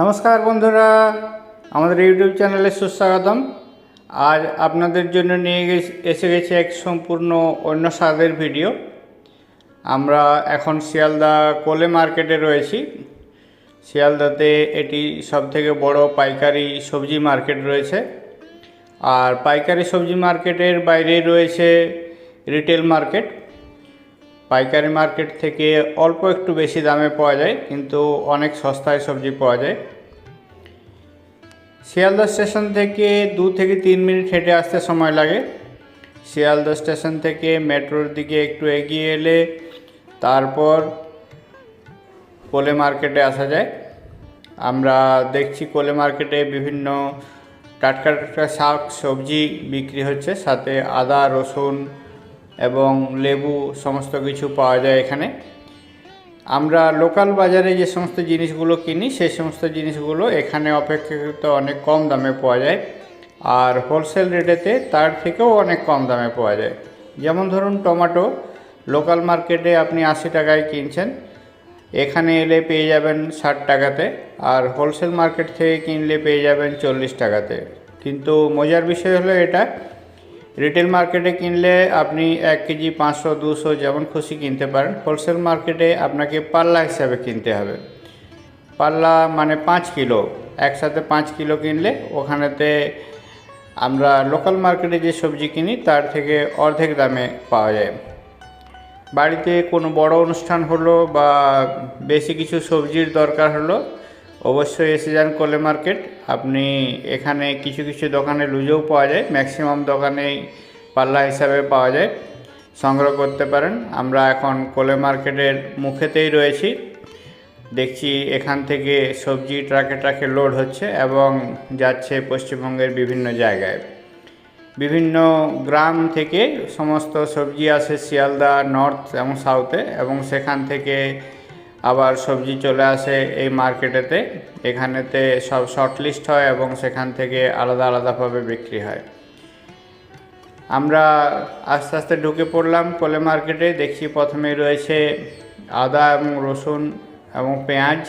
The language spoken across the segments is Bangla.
নমস্কার বন্ধুরা, আমাদের ইউটিউব চ্যানেলে সুস্বাগতম। আজ আপনাদের জন্য নিয়ে এসে গেছে এক সম্পূর্ণ অন্য স্বাদের ভিডিও। আমরা এখন শিয়ালদা কোলে মার্কেটে রয়েছি। শিয়ালদাতে এটি সবথেকে বড় পাইকারি সবজি মার্কেট রয়েছে। আর পাইকারি সবজি মার্কেটের বাইরে রয়েছে রিটেল মার্কেট। পাইকারি মার্কেট থেকে অল্প একটু বেশি দামে পাওয়া যায়, কিন্তু অনেক সস্তায় সবজি পাওয়া যায়। শিয়ালদা স্টেশন থেকে দু থেকে তিন মিনিট হেঁটে আসতে সময় লাগে। শিয়ালদা স্টেশন থেকে মেট্রোর দিকে একটু এগিয়ে এলে তারপর কোলে মার্কেটে আসা যায়। আমরা দেখছি কোলে মার্কেটে বিভিন্ন টাটকা টাটকা শাক সবজি বিক্রি হচ্ছে, সাথে আদা, রসুন এবং লেবু সমস্ত কিছু পাওয়া যায় এখানে। আমরা লোকাল বাজারে যে সমস্ত জিনিসগুলো কিনি, সেই সমস্ত জিনিসগুলো এখানে অপেক্ষাকৃত অনেক কম দামে পাওয়া যায়। আর হোলসেল রেটেতে তার থেকেও অনেক কম দামে পাওয়া যায়। যেমন ধরুন টমেটো লোকাল মার্কেটে আপনি আশি টাকায় কিনছেন। এখানে এলে পেয়ে যাবেন ষাট টাকাতে। আর হোলসেল মার্কেট থেকে কিনলে পেয়ে যাবেন চল্লিশ টাকাতে। কিন্তু মজার বিষয় হলো এটা রিটেল মার্কেটে কিনলে আপনি এক কেজি পাঁচশো, দুশো যেমন খুশি কিনতে পারেন। হোলসেল মার্কেটে আপনাকে পাল্লা হিসাবে কিনতে হবে। পাল্লা মানে পাঁচ কিলো। একসাথে পাঁচ কিলো কিনলে ওখানেতে আমরা লোকাল মার্কেটে যে সবজি কিনি, তার থেকে অর্ধেক দামে পাওয়া যায়। বাড়িতে কোনো বড় অনুষ্ঠান হলো বা বেশি কিছু সবজির দরকার হলো অবশ্যই এসে যান কোলে মার্কেট আপনি এখানে কিছু কিছু দোকানে লুজেও পাওয়া যায় ম্যাক্সিমাম দোকানেই পাল্লা হিসাবে পাওয়া যায়, সংগ্রহ করতে পারেন। আমরা এখন কোলে মার্কেটের মুখেতেই রয়েছি। দেখছি এখান থেকে সবজি ট্রাকে ট্রাকে লোড হচ্ছে এবং যাচ্ছে পশ্চিমবঙ্গের বিভিন্ন জায়গায়। বিভিন্ন গ্রাম থেকে সমস্ত সবজি আসে শিয়ালদা, নর্থ এবং সাউথে এবং সেখান থেকে আবার সবজি চলে আসে এই মার্কেটেতে। এখানেতে সব শর্ট লিস্ট হয় এবং সেখান থেকে আলাদা আলাদাভাবে বিক্রি হয়। আমরা আস্তে আস্তে ঢুকে পড়লাম কোলে মার্কেটে। দেখছি প্রথমে রয়েছে আদা এবং রসুন এবং পেঁয়াজ।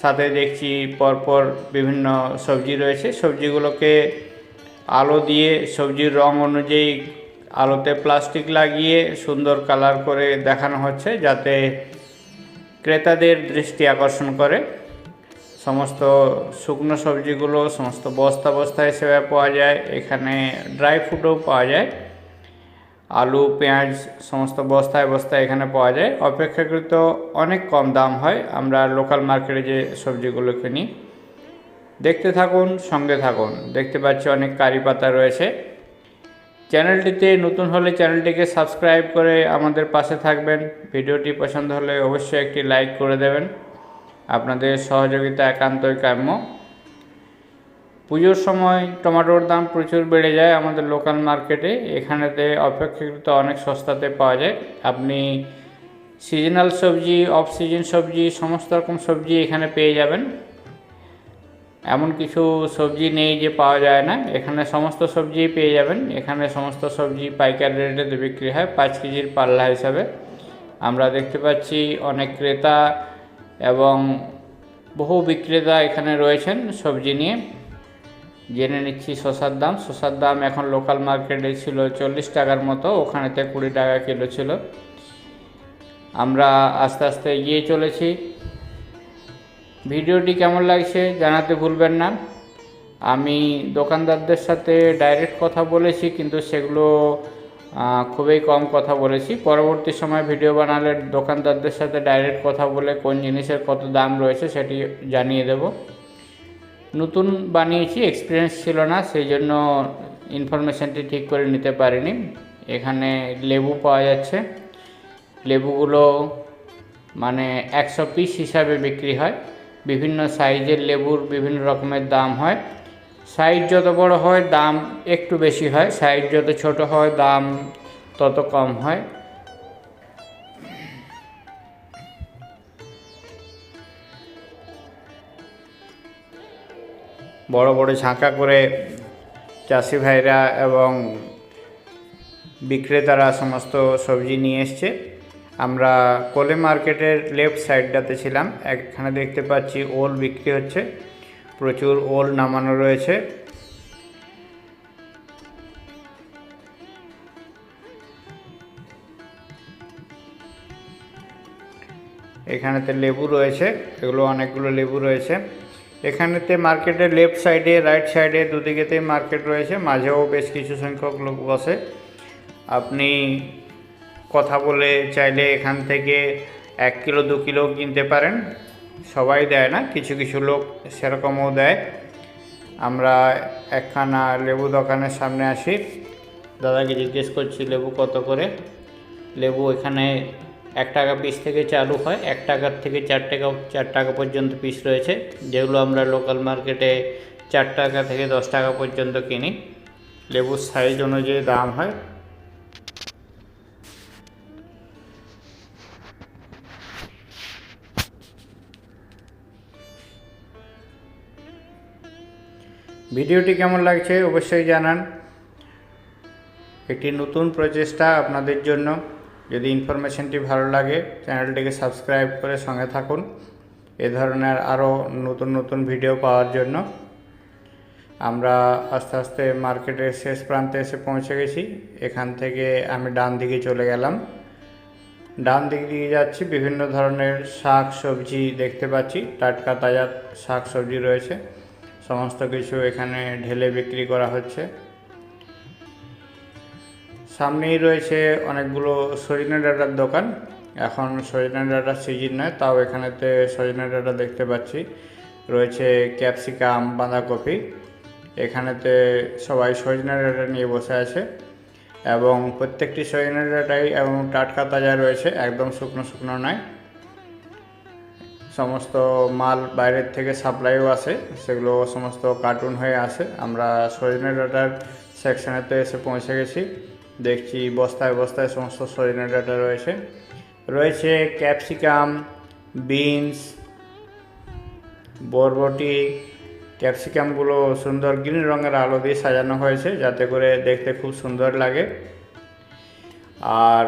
সাথে দেখছি পরপর বিভিন্ন সবজি রয়েছে। সবজিগুলোকে আলো দিয়ে, সবজির রং অনুযায়ী আলোতে প্লাস্টিক লাগিয়ে সুন্দর কালার করে দেখানো হচ্ছে যাতে ক্রেতাদের দৃষ্টি আকর্ষণ করে। সমস্ত শুকনো সবজিগুলো, সমস্ত বস্তা বস্তা হিসেবে পাওয়া যায়। এখানে ড্রাই ফ্রুটও পাওয়া যায়। আলু, পেঁয়াজ সমস্ত বস্তায় বস্তায় এখানে পাওয়া যায়। অপেক্ষাকৃত অনেক কম দাম হয়। আমরা লোকাল মার্কেটে যে সবজিগুলো কিনি, দেখতে থাকুন, সঙ্গে থাকুন। দেখতে পাচ্ছি অনেক কারি পাতা রয়েছে। চ্যানেলটিতে নতুন হলে চ্যানেলটিকে সাবস্ক্রাইব করে আমাদের পাশে থাকবেন। ভিডিওটি পছন্দ হলে অবশ্যই একটি লাইক করে দেবেন। আপনাদের সহযোগিতা একান্তই কাম্য। পুজোর সময় টমেটোর দাম প্রচুর বেড়ে যায় আমাদের লোকাল মার্কেটে। এখানেতে অপেক্ষাকৃত অনেক সস্তাতে পাওয়া যায়। আপনি সিজনাল সবজি, অফ সিজন সবজি, সমস্ত রকম সবজি এখানে পেয়ে যাবেন। এমন কিছু সবজি নেই যে পাওয়া যায় না। এখানে সমস্ত সবজি পেয়ে যাবেন। এখানে সমস্ত সবজি পাইকারি রেটে বিক্রি হয় পাঁচ কেজির পাল্লা হিসাবে। আমরা দেখতে পাচ্ছি অনেক ক্রেতা এবং বহু বিক্রেতা এখানে রয়েছেন সবজি নিয়ে। জেনে নিচ্ছি শসার দাম। শসার দাম এখন লোকাল মার্কেটে ছিল চল্লিশ টাকার মতো, ওখানেতে কুড়ি টাকা কিলো ছিল। আমরা আস্তে আস্তে এগিয়ে চলেছি। ভিডিওটি কেমন লাগছে জানাতে ভুলবেন না। আমি দোকানদারদের সাথে ডাইরেক্ট কথা বলেছি, কিন্তু সেগুলো খুবই কম কথা বলেছি। পরবর্তী সময় ভিডিও বানালে দোকানদারদের সাথে ডাইরেক্ট কথা বলে কোন জিনিসের কত দাম রয়েছে সেটি জানিয়ে দেব। নতুন বানিয়েছি এক্সপিরিয়েন্স ছিল না, সেই জন্য ইনফরমেশানটি ঠিক করে নিতে পারিনি। এখানে লেবু পাওয়া যাচ্ছে। লেবুগুলো মানে একশো পিস হিসাবে বিক্রি হয়। বিভিন্ন সাইজের লেবুর বিভিন্ন রকমের দাম হয়। সাইজ যত বড় হয়, দাম একটু বেশি হয়। সাইজ যত ছোট হয়, দাম তত কম হয়। বড় বড় ঝাঁকা করে চাষি ভাইরা এবং বিক্রেতারা সমস্ত সবজি নিয়ে এসছে। আমরা কোলে মার্কেটের লেফট সাইডটাতে ছিলাম। এখানে দেখতে পাচ্ছি ওল বিক্রি হচ্ছে। প্রচুর ওল নামানো রয়েছে। এখানেতে লেবু রয়েছে। এগুলো অনেকগুলো লেবু রয়েছে। এখানেতে মার্কেটের লেফট সাইডে রাইট সাইডে দুদিকেতেই মার্কেট রয়েছে। মাঝেও বেশ কিছু সংখ্যক লোক বসে। আপনি কথা বলে চাইলে এখান থেকে এক কিলো, দু কিলো কিনতে পারেন। সবাই দেয় না, কিছু কিছু লোক সেরকমও দেয়। আমরা একখানা লেবু দোকানের সামনে আসি। দাদাকে জিজ্ঞেস করছি, লেবু কত করে? লেবু এখানে এক টাকা পিস থেকে চালু হয়। এক টাকার থেকে চার টাকা চার টাকা পর্যন্ত পিস রয়েছে। যেগুলো আমরা লোকাল মার্কেটে চার টাকা থেকে দশ টাকা পর্যন্ত কিনি। লেবুর সাইজ অনুযায়ী দাম হয়। ভিডিওটি কেমন লাগছে অবশ্যই জানান। একটি নতুন প্রচেষ্টা আপনাদের জন্য। যদি ইনফরমেশনটি ভালো লাগে, চ্যানেলটিকে সাবস্ক্রাইব করে সঙ্গে থাকুন। এ ধরনের আরও নতুন নতুন ভিডিও পাওয়ার জন্য। আমরা আস্তে আস্তে মার্কেটের শেষ প্রান্তে এসে পৌঁছে গেছি। এখান থেকে আমি ডান দিকে চলে গেলাম। ডান দিক দিয়ে যাচ্ছি, বিভিন্ন ধরনের শাক সবজি দেখতে পাচ্ছি। টাটকা তাজা শাক সবজি রয়েছে। সমস্ত কিছু এখানে ঢেলে বিক্রি করা হচ্ছে। সামনেই রয়েছে অনেকগুলো সজনে ডাটার দোকান। এখন সজনে ডাটার সিজন নয়, তাও এখানেতে সজনে ডাটা দেখতে পাচ্ছি। রয়েছে ক্যাপসিকাম, বাঁধাকপি। এখানেতে সবাই সজনে ডাটা নিয়ে বসে আছে এবং প্রত্যেকটি সজনে ডাটাই এবং টাটকা তাজা রয়েছে, একদম শুকনো শুকনো নয়। সমস্ত মাল বাইরের থেকে সাপ্লাইও আসে সেগুলো সমস্ত কার্টুন হয়ে আসে আমরা সজনে ডাটার সেকশনেতে এসে পৌঁছে গেছি। দেখছি বস্তায় বস্তায় সমস্ত সজনে ডাটা রয়েছে। রয়েছে ক্যাপসিকাম বিনস বরবটি। ক্যাপসিকামগুলো সুন্দর গ্রিন রঙের আলো দিয়ে সাজানো হয়েছে, যাতে করে দেখতে খুব সুন্দর লাগে। আর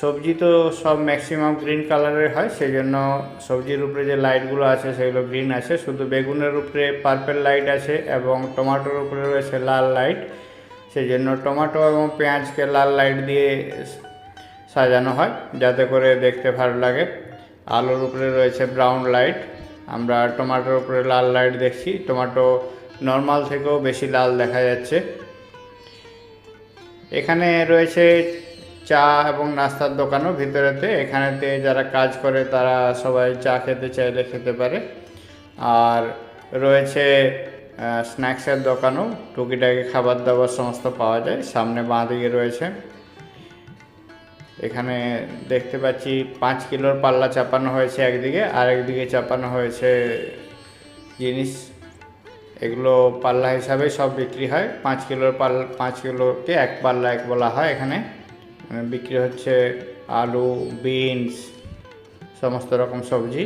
সবজি তো সব ম্যাক্সিমাম গ্রিন কালারের হয় সেই জন্য সবজির উপরে যে লাইটগুলো আছে, সেগুলো গ্রিন আছে। শুধু বেগুনের উপরে পার্পেল লাইট আছে এবং টমাটোর উপরে রয়েছে লাল লাইট সেই জন্য টমাটো এবং পেঁয়াজকে লাল লাইট দিয়ে সাজানো হয়, যাতে করে দেখতে ভালো লাগে। আলুর উপরে রয়েছে ব্রাউন লাইট আমরা টমাটোর উপরে লাল লাইট দেখছি। টমাটো নর্মাল থেকেও বেশি লাল দেখা যাচ্ছে। এখানে রয়েছে চা এবং নাস্তার দোকানও ভিতরেতে। এখানেতে যারা কাজ করে তারা সবাই চা খেতে চাইলে খেতে পারে। আর রয়েছে স্ন্যাক্সের দোকানও। টুকিটাকি খাবার দাবার সমস্ত পাওয়া যায়। সামনে বাঁ দিকে রয়েছে। এখানে দেখতে পাচ্ছি পাঁচ কিলোর পাল্লা চাপানো হয়েছে একদিকে। আর একদিকে চাপানো হয়েছে জিনিস। এগুলো পাল্লা হিসাবে সব বিক্রি হয়। পাঁচ কিলোর পাল্লা, পাঁচ কিলোকে এক পাল্লা এক বলা হয় এখানে। বিক্রি হচ্ছে আলু, বিনস, সমস্ত রকম সবজি।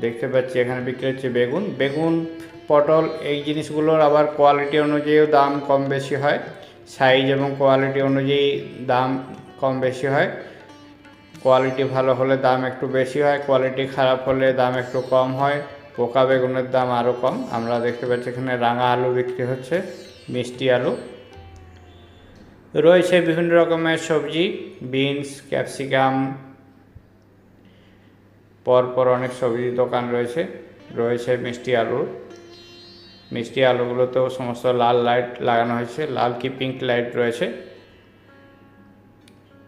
দেখতে পাচ্ছি এখানে বিক্রি হচ্ছে বেগুন। বেগুন, পটল এই জিনিসগুলোর আবার কোয়ালিটি অনুযায়ীও দাম কম বেশি হয়। সাইজ এবং কোয়ালিটি অনুযায়ী দাম কম বেশি হয়। কোয়ালিটি ভালো হলে দাম একটু বেশি হয় কোয়ালিটি খারাপ হলে দাম একটু কম হয়। পোকা বেগুনের দাম আরও কম। আমরা দেখতে পাচ্ছি এখানে রাঙা আলু বিক্রি হচ্ছে, মিষ্টি আলু। রয়েছে বিভিন্ন রকমের সবজি, বিনস, ক্যাপসিকাম, পরপর অনেক সবজির দোকান রয়েছে রয়েছে মিষ্টি আলু। মিষ্টি আলুগুলোতেও সমস্ত লাল লাইট লাগানো হয়েছে, লাল কি পিঙ্ক লাইট রয়েছে।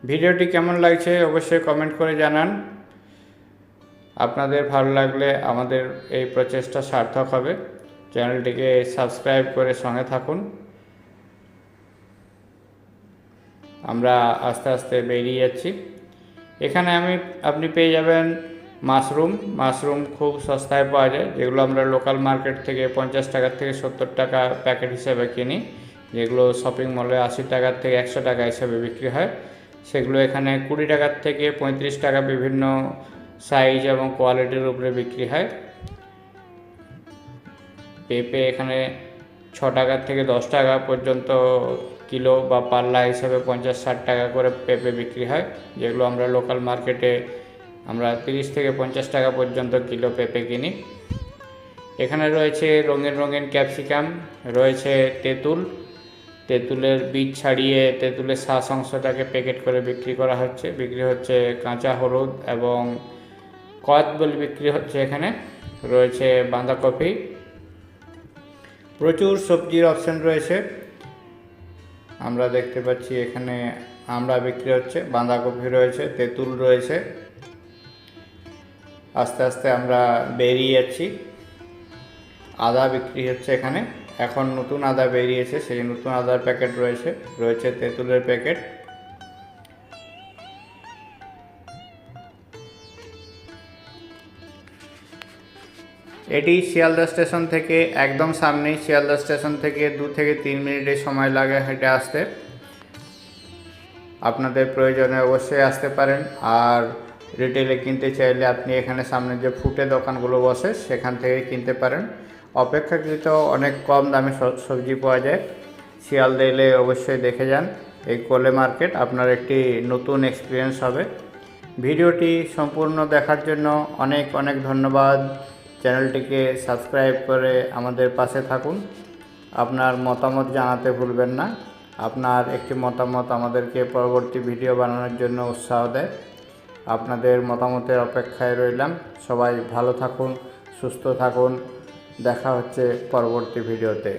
ভিডিওটি কেমন লাগছে অবশ্যই কমেন্ট করে জানান। আপনাদের ভালো লাগলে আমাদের এই প্রচেষ্টা সার্থক হবে। চ্যানেলটিকে সাবস্ক্রাইব করে সঙ্গে থাকুন। আমরা আস্তে আস্তে বেরিয়ে যাচ্ছি। এখানে আমি, আপনি পেয়ে যাবেন মাশরুম। মাশরুম খুব সস্তায় পাওয়া যায়। যেগুলো আমরা লোকাল মার্কেট থেকে পঞ্চাশ টাকার থেকে সত্তর টাকা প্যাকেট হিসেবে কিনি, যেগুলো শপিং মলে আশি টাকার থেকে একশো টাকা হিসেবে বিক্রি হয়। সেগুলো এখানে কুড়ি টাকার থেকে পঁয়ত্রিশ টাকা বিভিন্ন সাইজ এবং কোয়ালিটির উপরে বিক্রি হয়। পেঁপে এখানে ছ টাকার থেকে দশ টাকা পর্যন্ত কিলো বা পাল্লা হিসাবে পঞ্চাশ, ষাট টাকা করে পেঁপে বিক্রি হয়, যেগুলো আমরা লোকাল মার্কেটে আমরা তিরিশ থেকে পঞ্চাশ টাকা পর্যন্ত কিলো পেঁপে কিনি। এখানে রয়েছে রঙিন রঙিন ক্যাপসিকাম রয়েছে তেঁতুল। তেঁতুলের বীজ ছাড়িয়ে তেঁতুলের শ্বাস অংশটাকে প্যাকেট করে বিক্রি করা হচ্ছে। বিক্রি হচ্ছে কাঁচা, হলুদ এবং কদ বলে বিক্রি হচ্ছে এখানে। রয়েছে বাঁধাকপি। প্রচুর সবজির অপশন রয়েছে। আমরা দেখতে পাচ্ছি এখানে আমরা বিক্রি হচ্ছে, বাঁধাকপি রয়েছে, তেঁতুল রয়েছে। আস্তে আস্তে আমরা বেরিয়ে যাচ্ছি। আদা বিক্রি হচ্ছে এখানে। এখন নতুন আদা বেরিয়েছে, সেই নতুন আদার প্যাকেট রয়েছে রয়েছে তেঁতুলের প্যাকেট। এটি শিয়ালদা স্টেশন থেকে একদম সামনেই শিয়ালদা স্টেশন থেকে দু থেকে তিন মিনিটের সময় লাগে হেঁটে আসতে। আপনাদের প্রয়োজনে অবশ্যই আসতে পারেন। আর রিটেলে কিনতে চাইলে আপনি এখানে সামনে যে ফুটে দোকানগুলো বসে, সেখান থেকে কিনতে পারেন। অপেক্ষাকৃত অনেক কম দামে সবজি পাওয়া যায়। শিয়ালদা এলে অবশ্যই দেখে যান। এই কোলে মার্কেট আপনার একটি নতুন এক্সপিরিয়েন্স হবে। ভিডিওটি সম্পূর্ণ দেখার জন্য অনেক অনেক ধন্যবাদ। চ্যানেলটিকে সাবস্ক্রাইব করে আমাদের পাশে থাকুন। আপনার মতামত জানাতে ভুলবেন না। আপনার একটি মতামত আমাদেরকে পরবর্তী ভিডিও বানানোর জন্য উৎসাহ দেয়। আপনাদের মতামতের অপেক্ষায় রইলাম। সবাই ভালো থাকুন, সুস্থ থাকুন। দেখা হচ্ছে পরবর্তী ভিডিওতে।